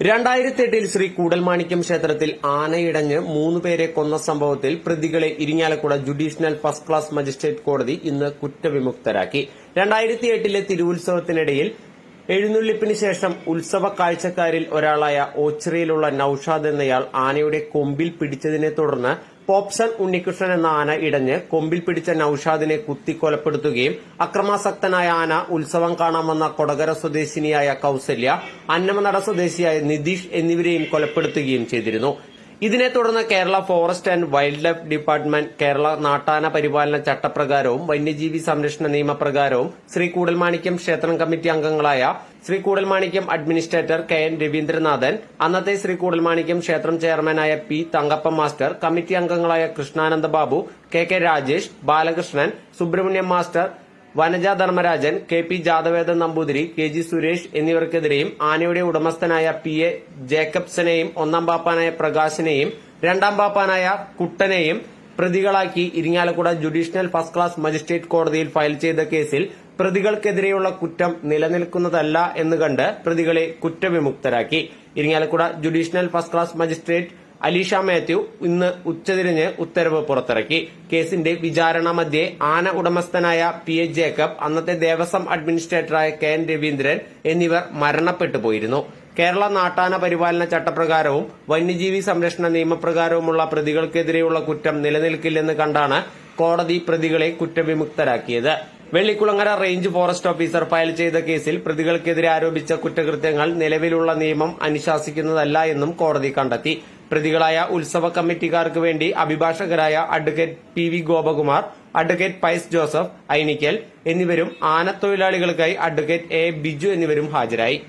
രണ്ടായിരത്തി എട്ടിൽ ശ്രീ കൂടൽമാണിക്യം ക്ഷേത്രത്തിൽ ആനയിടഞ്ഞ് മൂന്നുപേരെ കൊന്ന സംഭവത്തിൽ പ്രതികളെ Irinjalakuda judicial first class magistrate കോടതി ഇന്ന് കുറ്റവിമുക്തരാക്കി. രണ്ടായിരത്തി എട്ടിലെ തിരുവുത്സവത്തിനിടയിൽ എഴുന്നള്ളിപ്പിന് ശേഷം ഉത്സവ കാഴ്ചക്കാരിൽ ഒരാളായ ഓച്ചിറയിലുള്ള നൌഷാദ് എന്നയാൾ ആനയുടെ കൊമ്പിൽ പിടിച്ചതിനെ തുടർന്ന് പോപ്സൺ ഉണ്ണികൃഷ്ണൻ എന്ന ആന ഇടഞ്ഞ് കൊമ്പിൽ പിടിച്ച നൌഷാദിനെ കുത്തിക്കൊലപ്പെടുത്തുകയും അക്രമാസക്തനായ ആന ഉത്സവം കാണാൻ വന്ന കൊടകര സ്വദേശിനിയായ കൌസല്യ അന്നമനട സ്വദേശിയായ നിതീഷ് എന്നിവരെയും കൊലപ്പെടുത്തുകയും ചെയ്തിരുന്നു. ഇതിനെ തുടർന്ന് Kerala forest and wildlife department Kerala നാട്ടാന പരിപാലന ചട്ടപ്രകാരവും വന്യജീവി സംരക്ഷണ നിയമപ്രകാരവും ശ്രീ കൂടൽമാണിക്യം ക്ഷേത്രം കമ്മിറ്റി അംഗങ്ങളായ Sree Koodalmanikyam administrator K N Raveendranathan അന്നത്തെ ശ്രീ കൂടൽമാണിക്യം ക്ഷേത്രം ചെയർമാനായ പി തങ്കപ്പ മാസ്റ്റർ കമ്മിറ്റി അംഗങ്ങളായ Krishnananda Babu K K Rajesh Balakrishnan Subrahmanyam master Vanaja Dharmarajan K P Jathavedan Namboothiri K G Suresh എന്നിവർക്കെതിരെയും ആനയുടെ ഉടമസ്ഥനായ പി എ ജേക്കബ്സനെയും ഒന്നാം പാപ്പാനായ പ്രകാശിനെയും രണ്ടാം പാപ്പാനായ കുട്ടനെയും പ്രതികളാക്കി Irinjalakuda judicial first class magistrate കോടതിയിൽ ഫയൽ ചെയ്ത കേസിൽ പ്രതികൾക്കെതിരെയുള്ള കുറ്റം നിലനിൽക്കുന്നതല്ല എന്ന് കണ്ട് പ്രതികളെ കുറ്റവിമുക്തരാക്കി. Irinjalakuda judicial first class magistrate Alisha Mathew ഇന്ന് ഉച്ചതിരിഞ്ഞ് ഉത്തരവ് പുറത്തിറക്കി. കേസിന്റെ വിചാരണ മധ്യേ ആന ഉടമസ്ഥനായ പി എച്ച് ജേക്കബ് അന്നത്തെ ദേവസ്വം അഡ്മിനിസ്ട്രേറ്ററായ കെ എൻ രവീന്ദ്രൻ എന്നിവർ മരണപ്പെട്ടു പോയിരുന്നു. കേരള നാട്ടാന പരിപാലന ചട്ടപ്രകാരവും വന്യജീവി സംരക്ഷണ നിയമപ്രകാരവുമുള്ള പ്രതികൾക്കെതിരെയുള്ള കുറ്റം നിലനിൽക്കില്ലെന്ന് കണ്ടാണ് കോടതി പ്രതികളെ കുറ്റവിമുക്തരാക്കിയത്. Vellikulangara range forest officer file ചെയ്ത കേസിൽ പ്രതികൾക്കെതിരെ ആരോപിച്ച കുറ്റകൃത്യങ്ങൾ നിലവിലുള്ള നിയമം അനുശാസിക്കുന്നതല്ല എന്നും കോടതി കണ്ടെത്തി. പ്രതികളായ ഉത്സവ കമ്മിറ്റിക്കാർക്ക് വേണ്ടി അഭിഭാഷകരായ advocate P V Gopakumar advocate Pius Joseph Ainikkal എന്നിവരും ആനത്തൊഴിലാളികൾക്കായി അഡ്വക്കേറ്റ് എ ബിജു എന്നിവരും ഹാജരായി.